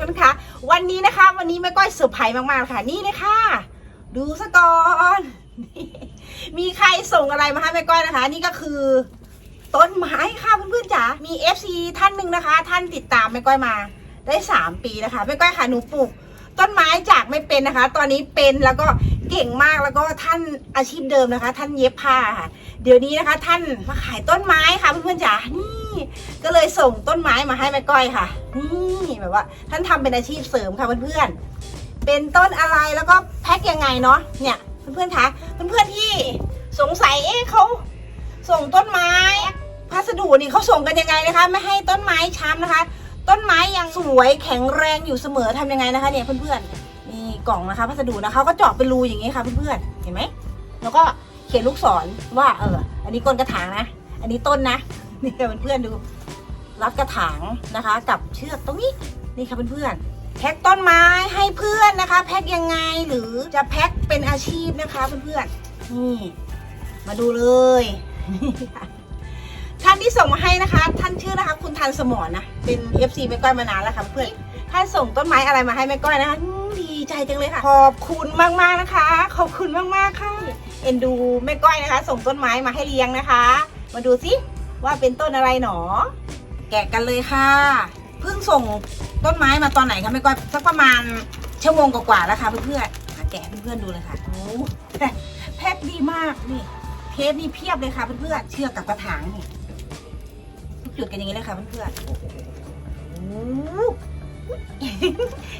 คนคะ วันนี้นะคะ วันนี้แม่ก้อยเซอร์ไพรส์มากๆค่ะ นี่เลยค่ะ ดูซะก่อน มีใครส่งอะไรมาให้แม่ก้อยนะคะ นี่ก็คือ ต้นไม้ค่ะเพื่อนๆจ๋า มี FC ท่านหนึ่งนะคะ ท่านติดตามแม่ก้อยมาได้ 3 ปีนะคะแม่ก้อยค่ะหนูปลูกต้นไม้จากไม่เป็นนะคะ ตอนนี้เป็นแล้วก็เก่งมากแล้วก็ท่านอาชีพเดิมนะคะ ท่านเย็บผ้าค่ะ เดี๋ยวนี้นะคะ ท่านมาขายต้นไม้ค่ะเพื่อนๆจ๋านี่ ก็เลยส่งต้นไม้มาให้แม่ก้อยค่ะ นี่แบบว่า ท่านทำเป็นอาชีพเสริมค่ะเพื่อนๆ เป็นต้นอะไรแล้วก็แพ็คยังไงเนาะ เนี่ยเพื่อนๆคะเพื่อนๆที่สงสัยเอ๊ะเขาส่งต้นไม้พัสดุนี่เขาส่งกันยังไงนะคะ ไม่ให้ต้นไม้ช้ำนะคะ ต้นไม้ยังสวยแข็งแรงอยู่เสมอทำยังไงนะคะเนี่ยเพื่อนๆนี่กล่องนะคะ พัสดุนะเขาก็เจาะเป็นรูอย่างนี้ค่ะเพื่อนๆเห็นไหมแล้วก็เขียนลูกศรว่าเออ อันนี้ก้นกระถางนะ อันนี้ต้นนะ นี่ค่ะเพื่อนๆดู รัดกระถางนะคะ กับเชือกตรงนี้นี่ค่ะเพื่อนๆแพ็คต้นไม้ให้เพื่อนนะคะ แพ็คยังไงหรือจะแพ็คเป็นอาชีพนะคะเพื่อนๆนี่ มาดูเลยท่านที่ส่งมาให้นะคะ ท่านชื่อนะคะ คุณทันสมรนนะเป็น FC แม่ก้อยมานานแล้วค่ะเพื่อนท่านส่งต้นไม้อะไรมาให้แม่ก้อยนะคะดีใจจังเลยค่ะขอบคุณมากๆนะคะ ขอบคุณมากๆค่ะ เอ็นดูแม่ก้อยนะคะ ส่งต้นไม้มาให้เลี้ยงนะคะ มาดูสิ ว่าเป็นต้นอะไรหนอ แกะกันเลยค่ะ เพิ่งส่งต้นไม้มาตอนไหนคะแม่ก้อยสักประมาณชั่วโมงกว่าๆแล้วค่ะเพื่อนๆแกะให้เพื่อนๆดูเลยค่ะโอ้แพ็คดีมากนี่เทปนี่เพียบเลยค่ะเพื่อนๆเชือกกับกระถางนี่ทุกจุดกันอย่างนี้เลยค่ะเพื่อนๆโอ้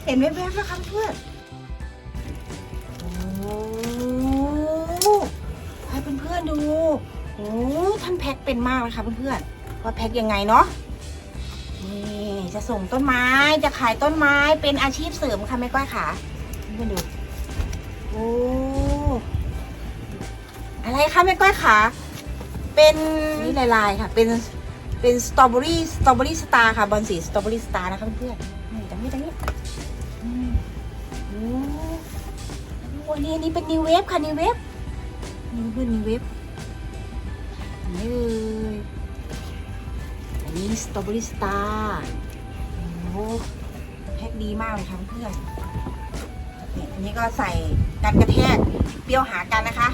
เห็นไหมแวบๆแล้วค่ะเพื่อนโอ้ให้เพื่อนๆดู โอ้ท่านแพ็คเป็นมากเลยค่ะเพื่อนๆว่าแพ็คยังไงเนาะนี่จะส่งต้นไม้จะขายต้นไม้เป็นอาชีพเสริมค่ะแม่ก้อยค่ะเพื่อนดูโอ้อะไรคะแม่ก้อยค่ะเป็นนี่ลายๆค่ะ เป็นเป็นสตรอเบอรี่สตรอเบอรี่สตาร์ค่ะบอลสีสตรอเบอรี่สตาร์นะคะเพื่อนๆนี่ตรงนี้ตรงนี้โอ้โหนี่อันนี่เป็นนิวเวฟค่ะนิวเวฟนี่เพื่อนนิวเวฟ นี่เลยอันนี้สตรอเบอรี่สตาร์โอ้แพ็คดีมากเลยค่ะเพื่อนเนี่ยอันนี้ก็ใส่กันกระแทกเปรี้ยวหากันนะคะ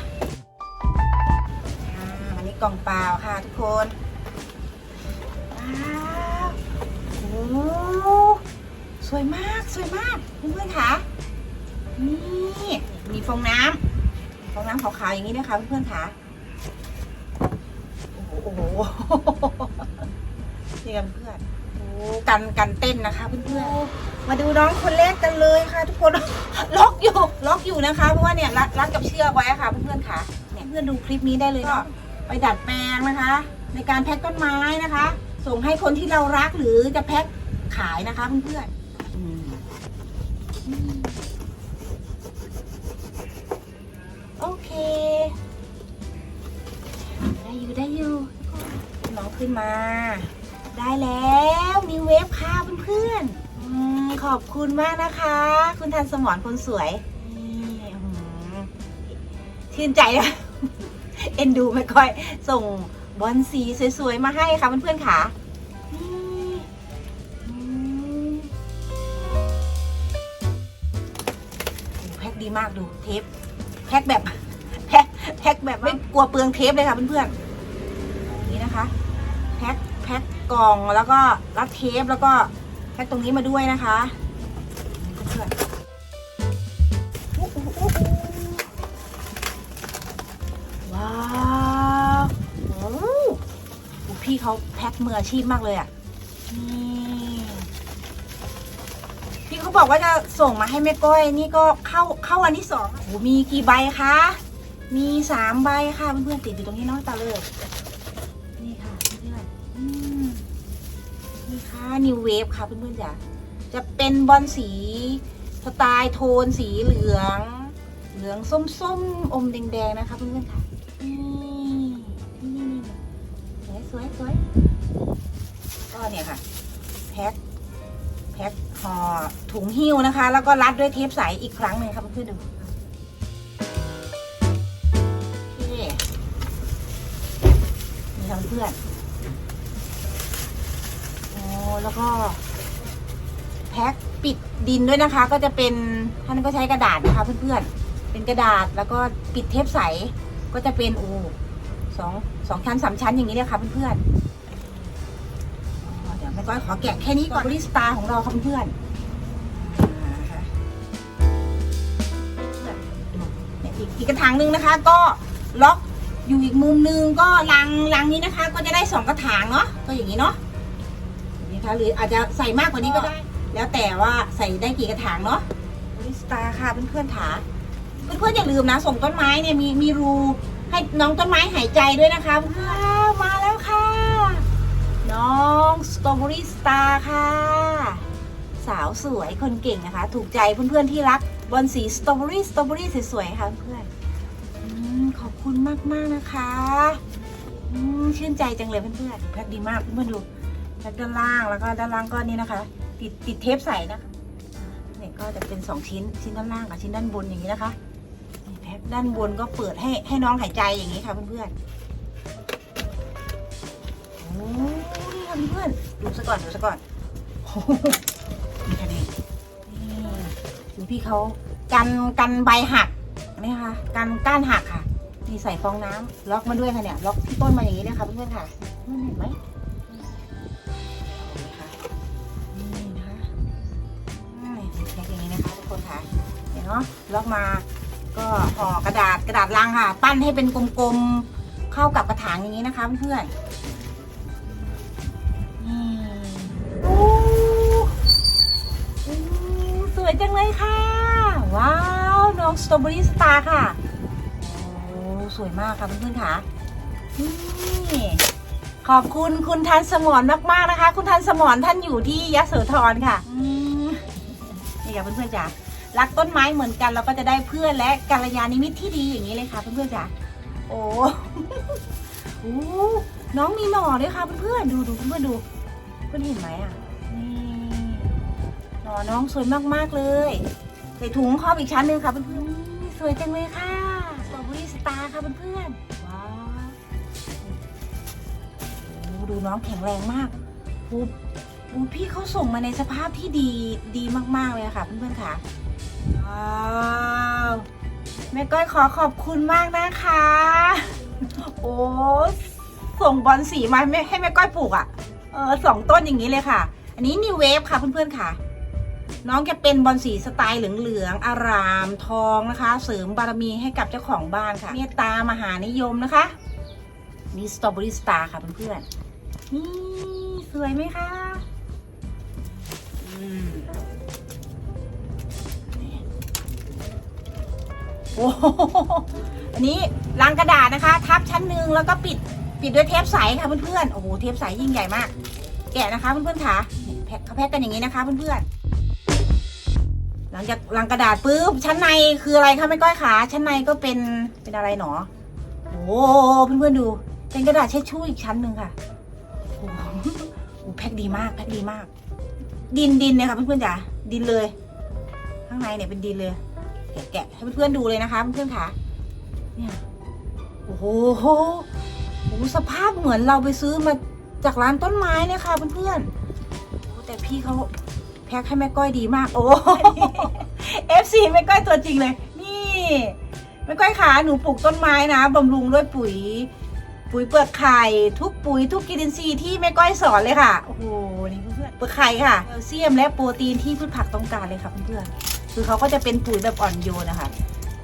อ่าอันนี้กล่องเปล่าค่ะทุกคนว้าวโอ้สวยมากสวยมากเพื่อนๆค่ะนี่มีฟองน้ำฟองน้ำขาวๆอย่างนี้นะคะเพื่อนๆค่ะ อ้โหโอ้โหนี่กันเพื่อนโอ้กันกันเต้นนะคะเพื่อนๆมาดูน้องคนแรกกันเลยค่ะ ทุกคนล็อกอยู่ล็อกอยู่นะคะ เพราะว่าเนี่ยรัดรัดกับเชือกไว้อะค่ะเพื่อนๆค่ะเนี่ยเพื่อนดูคลิปนี้ได้เลยเนาะไปดัดแปลงนะคะ ในการแพ็คต้นไม้นะคะ ส่งให้คนที่เรารักหรือจะแพ็คขายนะคะเพื่อนๆอืมอืมโอเค ได้อยู่ได้อยู่น้องขึ้นมา ได้แล้วนิวเวฟค่ะเพื่อนๆอขอบคุณมากนะคะ คุณทันสมรคนสวยนี่อื้อหือชื่นใจนะเอ็นดูไม่ค่อย ส่งบอลสีสวยๆ มาให้ค่ะเพื่อนๆค่ะนี่อืมโอ้แพ็คดีมากดูเทปแพ็คแบบ แพ็คแพ็คแบบไม่กลัวเปลืองเทปเลยค่ะเพื่อนๆอย่างนี้นะคะ แพ็คแพ็คกล่องแล้วก็รัดเทปแล้วก็แพ็คตรงนี้มาด้วยนะคะเพื่อนๆอู้อู้อู้อู้ว้าวโอ้โหพี่เขาแพ็คมืออาชีพมากเลยอะนี่พี่เขาบอกว่าจะส่งมาให้แม่ก้อย นี่ก็เข้าเข้าวันที่สองโอ้โหมีกี่ใบคะ มีสามใบค่ะเพื่อนๆติดอยู่ตรงนี้น้องตาเลยนี่ค่ะเพื่อนๆนี่ค่ะนิวเวฟค่ะเพื่อนๆจ้ะจะเป็นบอลสีสไตล์โทนสีเหลือง เหลืองส้มๆอมแดงๆนะคะเพื่อนๆค่ะนี่นี่นี่สวยสวยก็เนี่ยค่ะแพ็คแพ็คห่อถุงหิ้วนะคะ แล้วก็รัดด้วยเทปใสอีกครั้งหนึ่งค่ะเพื่อนๆดู นี่ค่ะเพื่อนโอ้แล้วก็ แพ็คปิดดินด้วยนะคะ ก็จะเป็นท่านก็ใช้กระดาษนะคะเพื่อนๆ เป็นกระดาษแล้วก็ปิดเทปใส ก็จะเป็นโอ้สองสองชั้นสามชั้นอย่างนี้เลยค่ะเพื่อนๆอ๋อเดี๋ยวแม่ก้อยขอแกะแค่นี้ก่อนบริสตาของเราค่ะเพื่อนๆอ่าค่ะเนี่ยอีกอีกกระถางหนึ่งนะคะ ก็ล็อก อยู่อีกมุมนึงก็ลังลังนี้นะคะ ก็จะได้สองกระถางเนาะก็อย่างนี้เนาะอย่างนี้ค่ะหรืออาจจะใส่มากกว่านี้ก็ได้ แล้วแต่ว่าใส่ได้กี่กระถางเนาะบริสตาค่ะเพื่อนๆถาเพื่อนๆอย่าลืมนะ ส่งต้นไม้เนี่ยมีมีรูให้น้องต้นไม้หายใจด้วยนะคะว้าวมาแล้วค่ะ น้องสตรอเบอรี่สตาร์ค่ะ สาวสวยคนเก่งนะคะ ถูกใจเพื่อนๆที่รักบอลสีสตรอเบอรี่สตรอเบอรี่สวยๆค่ะเพื่อนอืม ขอบคุณมากๆนะคะชื่นใจจังเลยเพื่อนๆแพ็คดีมากเพื่อนดูแพ็คด้านล่างแล้วก็ด้านล่างก็นี่นะคะ ติดติดเทปใส่นะคะเนี่ยก็จะเป็นสองชิ้นชิ้นด้านล่างกับชิ้นด้านบนอย่างนี้นะคะแพ็คด้านบนก็เปิดให้ให้น้องหายใจอย่างนี้ค่ะเพื่อนๆโอ้นี่ค่ะเพื่อนดูซะก่อนดูซะก่อนนี่ค่ะนี่นี่พี่เขากันกันใบหัก นี่ค่ะกันก้านหักค่ะนี่ใส่ฟองน้ำล็อกมาด้วยค่ะเนี่ย ล็อกที่ต้นมาอย่างนี้เลยค่ะเพื่อนๆค่ะเห็นไหมนี่นะคะแพ็คอย่างนี้นะคะทุกคนค่ะเห็นเนาะล็อกมาก็ห่อกระดาษกระดาษลังค่ะ ปั้นให้เป็นกลมๆเข้ากับกระถางอย่างนี้นะคะเพื่อนๆนี่โอ้โอ้สวยจังเลยค่ะ ว้าว น้องสตรอเบอรี่สตาร์ค่ะ โอ้สวยมากค่ะเพื่อนๆค่ะ นี่ขอบคุณคุณทันสมรมากๆนะคะ คุณทันสมรท่านอยู่ที่ยะโสธรค่ะนี่ค่ะเพื่อนๆจ๋ารักต้นไม้เหมือนกันเราก็จะได้เพื่อนและกัลยาณมิตรที่ดีอย่างนี้เลยค่ะเพื่อนๆจ๋าโอ้โอ้น้องมีหน่อด้วยค่ะเพื่อนๆดูดูเพื่อนๆดูเพื่อนเห็นไหมอะนี่หน่อน้องสวยมากๆเลย ใส่ถุงครอบอีกชั้นหนึ่งค่ะเพื่อนๆสวยจังเลยค่ะสตรอเบอรี่สตาร์ค่ะเพื่อนๆว้าวดูน้องแข็งแรงมากโอ้โอ้พี่เขาส่งมาในสภาพที่ดีดีมากๆเลยค่ะเพื่อนๆค่ะว้าวแม่ก้อยขอขอบคุณมากนะคะ โอ้ส่งบอลสีมาให้แม่ให้แม่ก้อยปลูกอะ่ะเออสองต้นอย่างนี้เลยค่ะ อันนี้นิวเวฟค่ะเพื่อนๆค่ะ น้องจะเป็นบอลสีสไตล์เหลืองๆอารามทองนะคะ เสริมบารมีให้กับเจ้าของบ้านค่ะ เมตตามหานิยมนะคะ นี่สตรอเบอรี่สตาร์ค่ะเพื่อนๆนี่สวยไหมคะอืมโอ้โหอันนี้ลังกระดาษนะคะ ทับชั้นหนึ่งแล้วก็ปิดปิดด้วยเทปใสค่ะเพื่อนๆโอ้โหเทปใสยิ่งใหญ่มาก แกะนะคะเพื่อนๆค่ะแพ็คเขาแพ็คกันอย่างนี้นะคะเพื่อนๆ ลังจากลังกระดาษปุ๊บชั้นในคืออะไรคะแม่ก้อยขาชั้นในก็เป็นเป็นอะไรหนอโอ้เพื่อนๆดู เป็นกระดาษเช็ดชู่อีกชั้นหนึ่งค่ะโอ้โหแพ็คดีมากแพ็คดีมาก ดินดินเนี่ยค่ะเพื่อนๆจ๋าดินเลย ข้างในเนี่ยเป็นดินเลยแกะให้เพื่อนๆดูเลยนะคะเพื่อนๆค่ะเนี่ยโอ้โหโอ้โหสภาพเหมือนเราไปซื้อมาจากร้านต้นไม้เลยค่ะเพื่อนๆแต่พี่เขา แพ็คให้แม่ก้อยดีมาก โอ้เอฟซีแม่ก้อยตัวจริงเลย นี่แม่ก้อยขาหนูปลูกต้นไม้นะบำรุงด้วยปุ๋ย ปุ๋ยเปลือกไข่ทุกปุ๋ยทุกกินอินทรีย์ที่แม่ก้อยสอนเลยค่ะโอ้โหนี่เพื่อนๆเปลือกไข่ค่ะแคลเซียมและโปรตีนที่พืชผักต้องการเลยค่ะเพื่อนๆคือเขาก็จะเป็นปุ๋ยแบบอ่อนโยนนะคะ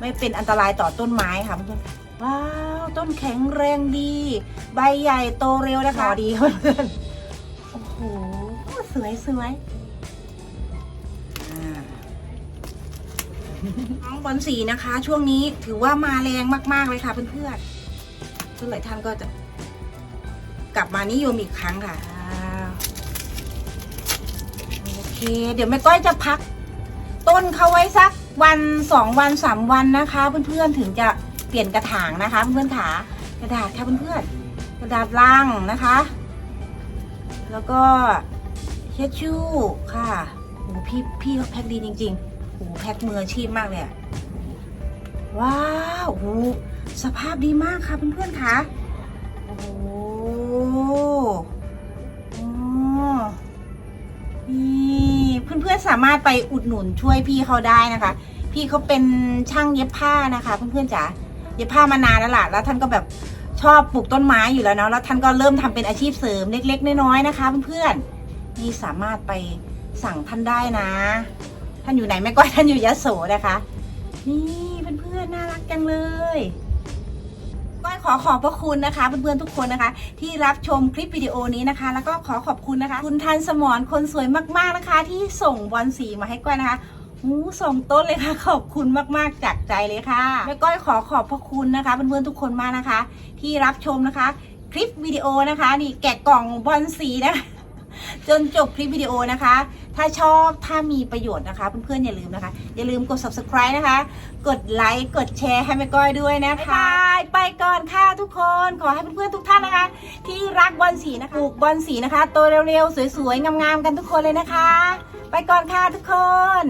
ไม่เป็นอันตรายต่อต้นไม้ค่ะเพื่อนๆว้าวต้นแข็งแรงดี ใบใหญ่โตเร็วนะคะดีเพื่อนๆโอ้โหสวยสวย น้องบอลสีนะคะ ช่วงนี้ถือว่ามาแรงมาก ๆ เลยค่ะเพื่อนๆเพื่อนหลายท่านก็จะ กลับมานิยมอีกครั้งค่ะโอเค เดี๋ยวแม่ก้อยจะพัก ต้นเขาไว้สักวันสองวันสามวันนะคะ เพื่อนๆถึงจะเปลี่ยนกระถางนะคะ เพื่อนๆขากระดาษค่ะเพื่อนๆกระดาษลังนะคะ แล้วก็เช็ดชู่ค่ะโอ้พี่พี่เขาแพ็คดีจริง ๆ โอ้แพ็คมืออาชีพมากเลยว้าวโอ้สภาพดีมากค่ะเพื่อนๆค่ะโอ้โหอ๋อนี่เพื่อนๆสามารถไปอุดหนุนช่วยพี่เขาได้นะคะ พี่เขาเป็นช่างเย็บผ้านะคะเพื่อนๆจ๋าเย็บผ้ามานานแล้วล่ะแล้วท่านก็แบบชอบปลูกต้นไม้อยู่แล้วเนาะแล้วท่านก็เริ่มทำเป็นอาชีพเสริมเล็ก ๆ น้อยๆนะคะ เพื่อนๆนี่สามารถไปสั่งท่านได้นะานอยู่ไหนแม่ก้อยท่านอยู่ยะโสนะคะ นี่เพื่อนๆน่ารักจังเลยก้อยขอขอบพระคุณนะคะเพื่อนๆทุกคนนะคะ ที่รับชมคลิปวิดีโอนี้นะคะ แล้วก็ขอขอบคุณนะคะ คุณทันสมรคนสวยมากๆนะคะ ที่ส่งบอลสีมาให้ก้อยนะคะหูส่งต้นเลยค่ะ ขอบคุณมากๆจากใจเลยค่ะแม่ก้อยขอขอบพระคุณนะคะเพื่อนๆทุกคนมากนะคะ ที่รับชมนะคะ คลิปวิดีโอนะคะ นี่แกะกล่องบอลสีนะคะ จนจบคลิปวิดีโอนะคะ ถ้าชอบถ้ามีประโยชน์นะคะ เพื่อนๆอย่าลืมนะคะ อย่าลืมกด subscribe นะคะ กดไลค์กดแชร์ให้แม่ก้อยด้วยนะคะไปก่อนค่ะทุกคนขอให้เพื่อนๆทุกท่านนะคะ ที่รักบอลสีนะคะปลูกบอลสีนะคะโตเร็วๆสวยๆงามๆกันทุกคนเลยนะคะ ไปก่อนค่ะทุกคน